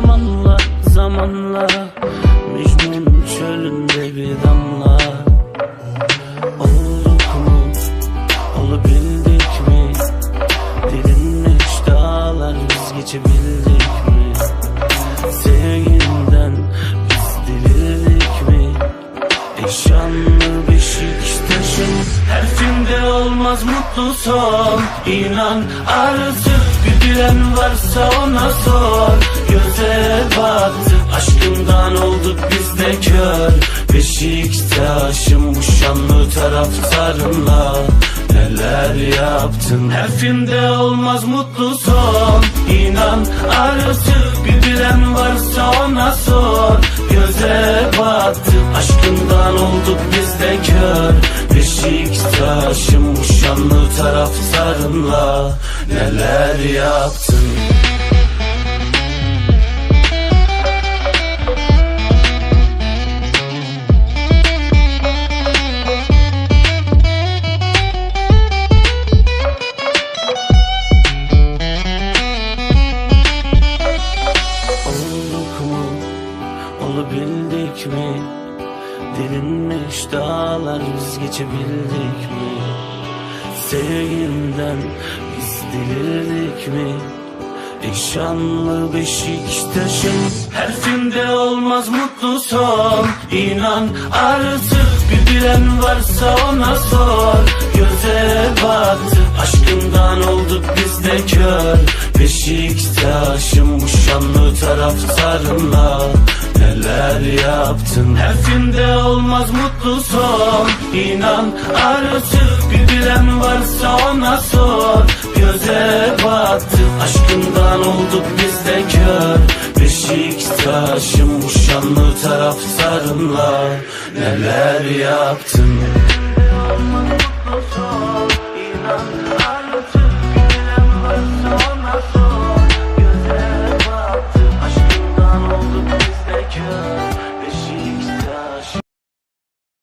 zamanla zamanla. Mecnun çölünde bir damla. Olduk mu olabildik mi? Derin hiç dağlar biz geçebildik mi? Sevginden biz delirdik mi? Eşanlı Beşiktaş'ın her filmde olmaz mutlu son. İnan artık bilen varsa ona sor. Göze battık aşkından olduk biz de kör. Beşiktaş'ım bu şanlı taraftarınla Neler yaptın? Her filmde olmaz mutlu son. İnan artık bir bilen varsa ona sor. Göze battık aşkından olduk biz taraftarınla Neler yaptın Olduk mu? Olabildik mi? Delinmiş dağlar biz geçebildik mi? Sevginden biz delirdik mi? Eşanlı Beşiktaş'ın Her filmde olmaz mutlu son. İnan artık bir bilen varsa ona sor. Göze battık aşkından olduk biz de kör. Beşiktaş'ım bu şanlı taraftarınla Neler yaptın? Her filmde olmaz mutlu son. İnan artık bir bilen varsa ona sor. Göze battık aşkından olduk biz de kör. Beşiktaş'ım bu şanlı taraftarınla Neler yaptın? İnan artık